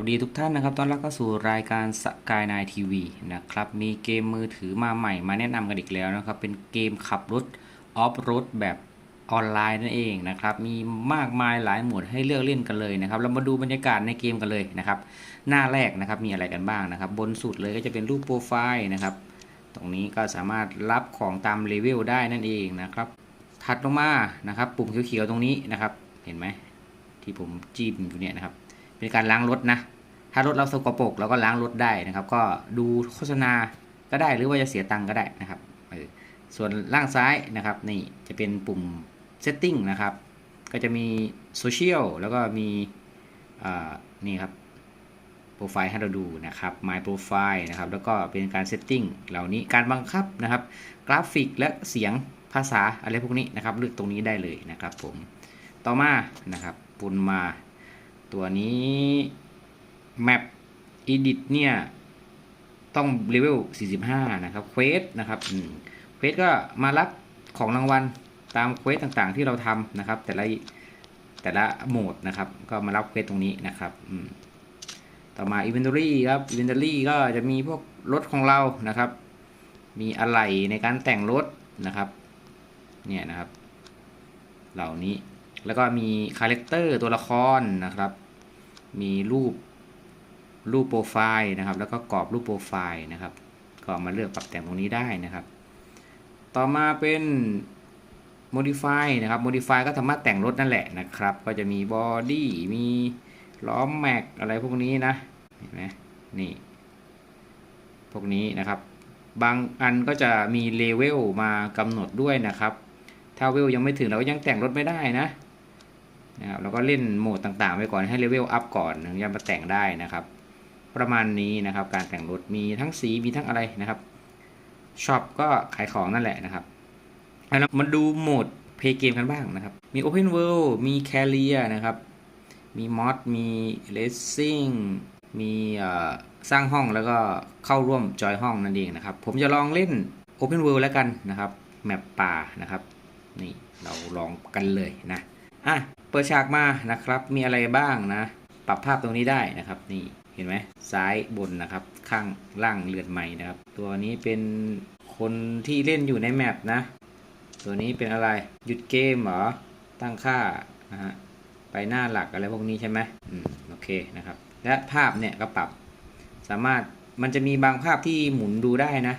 สวัสดีทุกท่านนะครับต้อนรับเข้าสู่รายการสกายนายทีวีนะครับ มีเกมมือถือมาใหม่มาแนะนำกันอีกแล้วนะครับ เป็นเกมขับรถออฟรถแบบออนไลน์นั่นเองนะครับ มีมากมายหลายหมวดให้เลือกเล่นกันเลยนะครับ เรามาดูบรรยากาศในเกมกันเลยนะครับ หน้าแรกนะครับ มีอะไรกันบ้างนะครับ บนสุดเลยก็จะเป็นรูปโปรไฟล์นะครับ ตรงนี้ก็สามารถรับของตามเลเวลได้นั่นเองนะครับ ถัดลงมานะครับ ปุ่มเขียวๆตรงนี้นะครับ เห็นไหมที่ผมจิ้มอยู่เนี่ยนะครับ เป็นการล้างรถนะ ถ้ารถเราสกปรกเราก็ล้างรถได้นะครับ ก็ดูโฆษณาก็ได้หรือว่าจะเสียตังค์ก็ได้นะครับส่วนล่างซ้ายนะครับนี่จะเป็นปุ่ม setting นะครับ ก็จะมีโซเชียลแล้วก็มีนี่ครับโปรไฟล์ให้เราดูนะครับ my profile นะครับ แล้วก็เป็นการ setting เหล่านี้การบังคับนะครับ กราฟิกและเสียงภาษาอะไรพวกนี้นะครับ เลือกตรงนี้ได้เลยนะครับผม ต่อมานะครับปุ่นมา ตัวนี้ Map Edit เนี่ย ต้องเลเวล 45 นะครับเควสนะครับเควสก็มารับของรางวัลตามเควสต่างๆที่เราทำนะครับ แต่ละแต่ละโหมดนะครับ ก็มารับเควสตรงนี้นะครับต่อมา Inventory ครับ Inventory ก็จะมีพวกรถของเรานะครับ มีอะไหล่ในการแต่งรถนะครับ เนี่ยนะครับ เหล่านี้แล้วก็มีคาแรคเตอร์ตัวละครนะครับ มีรูปรูปโปรไฟล์นะครับ แล้วก็กรอบรูปโปรไฟล์นะครับ ก็มาเลือกปรับแต่งตรงนี้ได้นะครับ ต่อมาเป็น modify นะครับ modify ก็สามารถแต่งรถนั่นแหละนะครับ ก็จะมี body มีล้อแม็กอะไรพวกนี้นะ เห็นไหมนี่ พวกนี้นะครับ บางอันก็จะมีเลเวลมากำหนดด้วยนะครับ ถ้าเวลยังไม่ถึงเราก็ยังแต่งรถไม่ได้นะ นะครับเราก็เล่นโหมดต่างๆไปก่อนให้เลเวลอัพก่อนถึงจะมาแต่งได้นะครับ ประมาณนี้นะครับ การแต่งรถมีทั้งสีมีทั้งอะไรนะครับช็อปก็ขายของนั่นแหละนะครับแล้วมาดูโหมดเพย์เกมกันบ้างนะครับ มี Open World มี Carrier นะครับ มีมอดมี Racing มีสร้างห้องแล้วก็เข้าร่วมจอยห้องนั่นเองนะครับ ผมจะลองเล่น Open World แล้วกันนะครับ แมปป่านะครับ นี่เราลองกันเลยนะ อะ เปิดฉากมานะครับ มีอะไรบ้างนะ ปรับภาพตรงนี้ได้นะครับ นี่เห็นไหมซ้ายบนนะครับ ข้างล่างเลือนใหม่นะครับ ตัวนี้เป็นคนที่เล่นอยู่ในแมปนะ ตัวนี้เป็นอะไร หยุดเกมเหรอ ตั้งค่านะฮะ ไปหน้าหลักอะไรพวกนี้ใช่ไหมอืม โอเคนะครับ และภาพเนี่ยก็ปรับ สามารถ มันจะมีบางภาพที่หมุนดูได้นะ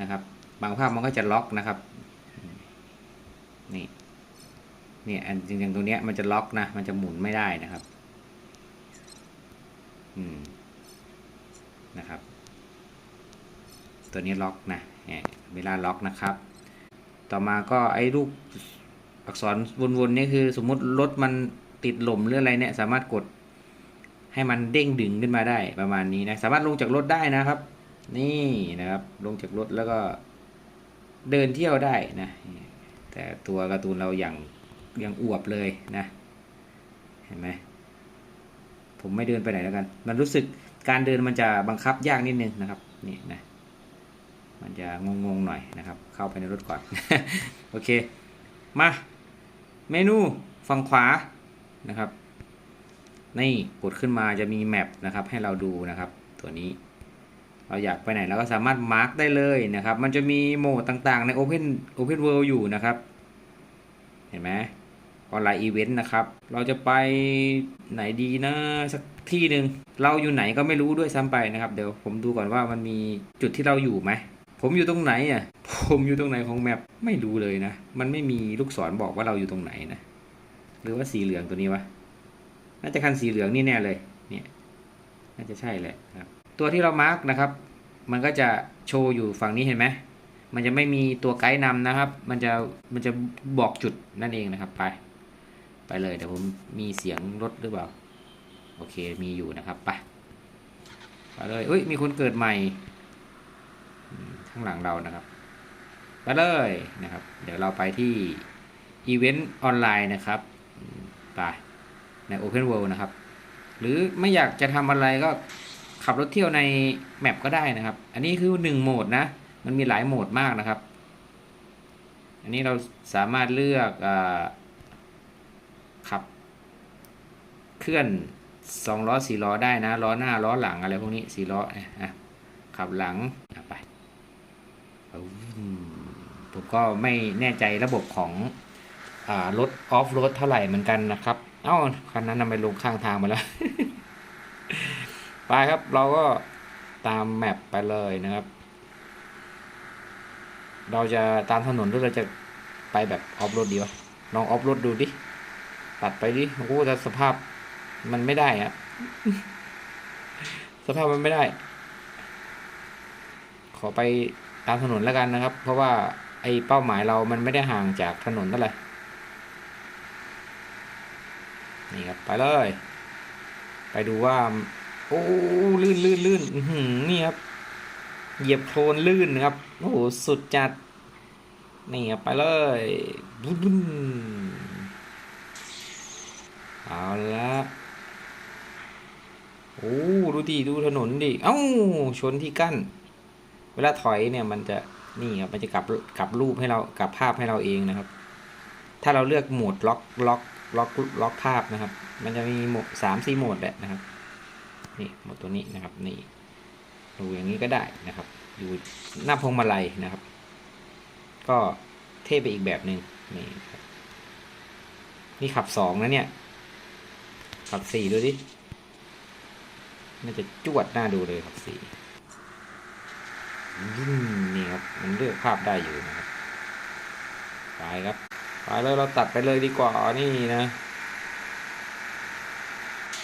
นะครับ บางภาพมันก็จะล็อกนะครับ นี่ เนี่ยอันจริงๆตรงเนี้ยมันจะล็อกนะ มันจะหมุนไม่ได้นะครับ อืม นะครับ ตัวนี้ล็อกนะเนี่ยเวลาล็อกนะครับ ต่อมาก็ไอ้รูปอักษรวนๆนี่คือ สมมุติรถมันติดหล่มหรืออะไรเนี่ย สามารถกดให้มันเด้งดึงขึ้นมาได้ประมาณนี้นะ สามารถลงจากรถได้นะครับ นี่นะครับ ลงจากรถแล้วก็เดินเที่ยวได้นะ แต่ตัวการ์ตูนเราอย่าง ยังอวบเลยนะเห็นไหมผมไม่เดินไปไหนแล้วกัน มันรู้สึกการเดินมันจะบังคับยากนิดนึงนะครับนี่นะมันจะงงๆหน่อยนะครับ เข้าไปในรถก่อน โอเค มา เมนูฝั่งขวานะครับ นี่กดขึ้นมาจะมีแมปนะครับ ให้เราดูนะครับ ตัวนี้ เราอยากไปไหนเราก็สามารถมาร์กได้เลยนะครับ มันจะมีโหมดต่างๆ ใน Open Open World อยู่นะครับ เห็นไหม ออนไลน์อีเวนต์นะครับ เราจะไปไหนดีนะสักที่หนึ่งเราอยู่ไหนก็ไม่รู้ด้วยซ้ำไปนะครับ เดี๋ยวผมดูก่อนว่ามันมีจุดที่เราอยู่ไหมผมอยู่ตรงไหนอะผมอยู่ตรงไหนของแมปไม่รู้เลยนะ มันไม่มีลูกศรบอกว่าเราอยู่ตรงไหนนะ หรือว่าสีเหลืองตัวนี้วะ น่าจะคันสีเหลืองนี่แน่เลย เนี่ย น่าจะใช่แหละครับ ตัวที่เรามาร์กนะครับ มันก็จะโชว์อยู่ฝั่งนี้เห็นไหม มันจะไม่มีตัวไกด์นำนะครับ มันจะ มันจะบอกจุดนั่นเองนะครับ ไป ไปเลยเดี๋ยวผมมีเสียงรถหรือเปล่า โอเคมีอยู่นะครับไปไปเลยอุ้ยมีคนเกิดใหม่ข้างหลังเรานะครับ ไปเลยนะครับ เดี๋ยวเราไปที่อีเวนต์ออนไลน์นะครับไปใน Open World นะครับ หรือไม่อยากจะทำอะไรก็ขับรถเที่ยวในแมปก็ได้นะครับ อันนี้คือหนึ่งโหมดนะ มันมีหลายโหมดมากนะครับ อันนี้เราสามารถเลือกอาขับ เคลื่อนสองล้อสี่ล้อได้นะล้อหน้าล้อหลังอะไรพวกนี้สี่ล้อนะขับหลังไปผมก็ไม่แน่ใจระบบของรถออฟโรดเท่าไหร่เหมือนกันนะครับ เอ้าคันนั้นทำไมลงข้างทางมาแล้ว ไปครับเราก็ตามแมปไปเลยนะครับ เราจะตามถนนหรือเราจะไปแบบออฟโรดดีวะลองออฟโรดดูดิ ตัดไปดิโอ้แต่สภาพ มันไม่ได้อะสภาพมันไม่ได้ ขอไปตามถนนแล้วกันนะครับ เพราะว่าไอ้เป้าหมายเรามันไม่ได้ห่างจากถนนเท่าไหร่นี่ครับ ไปเลย ไปดูว่า โอ้ลื่นลื่นลื่นนี่ครับ เหยียบโคลนลื่นนะครับ โอ้โห สุดจัด นี่ครับ ไปเลยบึ้นบึ้นเอาละ โอ้ดูดิดูถนนดิเอ้าชนที่กั้น เวลาถอยเนี่ยมันจะนี่ครับมันจะกลับกลับรูปให้เรากลับภาพให้เราเองนะครับ ถ้าเราเลือกโหมดล็อกล็อกล็อกล็อกภาพนะครับ มันจะมีโหมดสามสี่โหมดแหละนะครับนี่โหมดตัวนี้นะครับนี่ดูอย่างนี้ก็ได้นะครับ อยู่หน้าพวงมาลัยนะครับ ก็เท่ไปอีกแบบหนึ่งนี่นี่ขับสองนะเนี่ย ขับสี่ดูดิ น่าจะจวดหน้าดูเลยขับสี่นี่ครับ มันเลือกภาพได้อยู่นะครับไปครับไปเลยเราตัดไปเลยดีกว่านี่นะ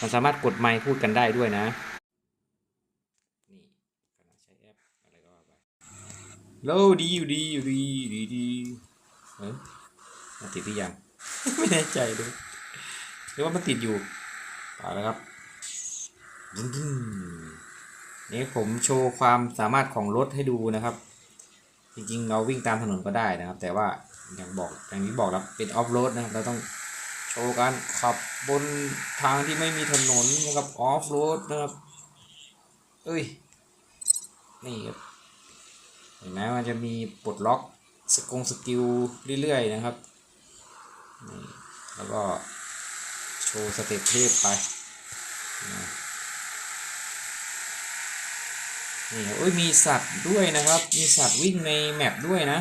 มันสามารถกดไมค์พูดกันได้ด้วยนะนี่ขณะใช้แอปอะไรก็ว่าไปโลดีอยู่ดีอยู่ดีดีดีเออมาติดหรือยัง ไม่แน่ใจเลยหรือว่ามันติดอยู่ไปแล้วครับ นี่ผมโชว์ความสามารถของรถให้ดูนะครับ จริงๆ เราวิ่งตามถนนก็ได้นะครับ แต่ว่าอย่างบอกอย่างนี้บอกแล้วเป็นออฟโรดนะครับเราต้องโชว์การขับบนทางที่ไม่มีถนนนะครับออฟโรดนะครับเอ้ยนี่ครับเห็นไหมมันจะมีปลดล็อกสกงสกิลเรื่อยๆนะครับนี่แล้วก็โชว์สเต็ปเทพไปนะ นี่ครับเอ้ยมีสัตว์ด้วยนะครับ มีสัตว์วิ่งในแมปด้วยนะ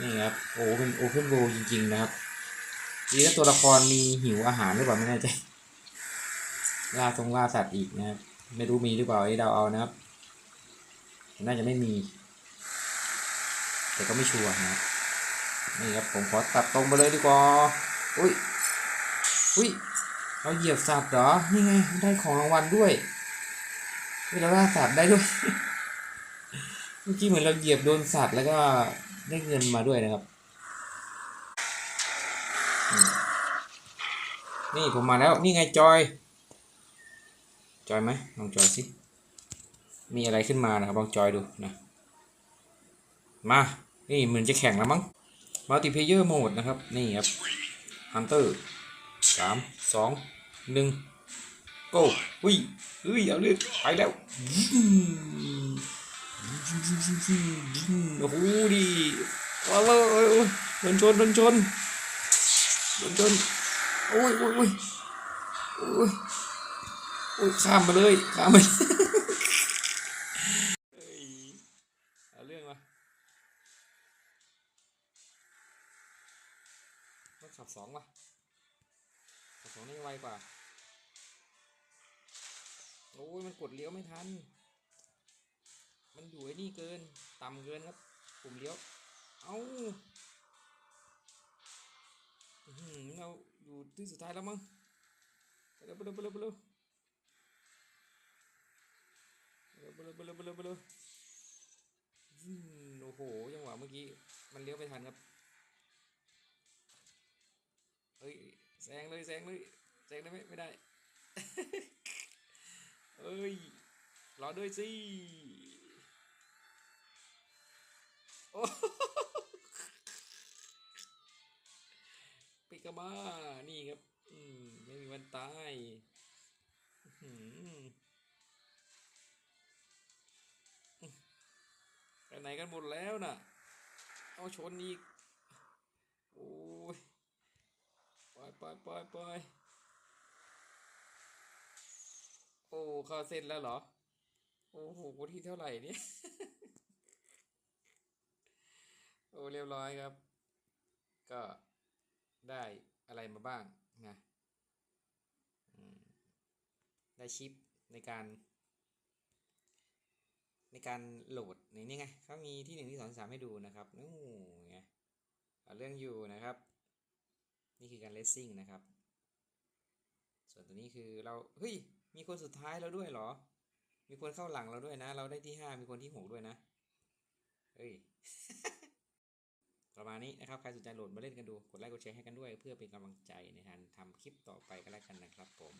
นี่ครับ โอ้เป็นโอเพนโ l จริงๆนะครับ ดีแล้วตัวละครมีหิวอาหารหรือเปล่าไม่แน่ใจ ล่าทรงล่าสัตว์อีกนะครับ ไม่รู้มีหรือเปล่าไอ้เดาเอานะครับ น่าจะไม่มี แต่ก็ไม่ชัวร์นะครับนี่ครับผมขอตัดตรงไปเลยดีกว่า อุ้ย อุ้ย เราเหยียบสัตว์เหรอ นี่ไง ได้ของรางวัลด้วย เฮ้ยเราล่าสัตว์ได้ด้วย เมื่อกี้เหมือนเราเหยียบโดนสัตว์แล้วก็ได้เงินมาด้วยนะครับ นี่ผมมาแล้ว นี่ไงจอย จอยไหมลองจอยสิ มีอะไรขึ้นมานะครับลองจอยดูนะ มา นี่เหมือนจะแข่งแล้วมั้งมัลติเพเยอร์โหมดนะครับ นี่ครับฮันเตอร์สามสองหนึ่ง ก้อุ้ยเฮ้ยเอาเลยไปแล้วโอ้โหดีว้าวโอ้ยโดนชนโดนชนโดนชนโอ้ยโอ้ยโอ้ยโอ้ยโอ้ยข้ามมาเลยข้ามมาเอาเรื่องมามันขับสองว่ะขับสองนี่ไวกว่า โอ้ยมันกดเลี้ยวไม่ทัน มันอยู่ไอ้นี่เกิน ต่ำเกินครับปุ่มเลี้ยว เอ้าอื้อหือเราอยู่ที่สุดท้ายแล้วมั้งไปเร็วไปเร็วไปเร็วไปเร็วไปเร็วไปเร็วไปเร็วไปเร็วไปเร็วอืมโอ้โหจังหวะเมื่อกี้มันเลี้ยวไม่ทันครับเฮ้ยแซงเลยแซงเลยแซงได้ไหมไม่ได้ เอ้ย รอด้วยสิโอ้ปิกาบ้านี่ครับ อืม ไม่มีวันตายอื้อหือไปไหนกันหมดแล้วน่ะ เอาชนอีก โอ้ย ไปไปไปไป อ้เข้าเส้นแล้วเหรอ โอ้โหที่เท่าไหร่เนี่ย โอ้ เรียบร้อยครับ ก็ได้อะไรมาบ้างนะได้ชิปในการ ในการโหลดนี่นี่ไงเขามีที่หนึ่งที่สองที่สามให้ดูนะครับนู่นไงเอาเรื่องอยู่นะครับ นี่คือการเลสซิ่งนะครับ ส่วนตัวนี้คือเรา เฮ้ย มีคนสุดท้ายเราด้วยเหรอ มีคนเข้าหลังเราด้วยนะ เราได้ที่ห้ามีคนที่หกด้วยนะ เฮ้ย ประมาณนี้นะครับ ใครสนใจโหลดมาเล่นกันดู กดไลค์ กดแชร์ให้กันด้วย เพื่อเป็นกำลังใจในการทำคลิปต่อไปกันแล้วกันนะครับผม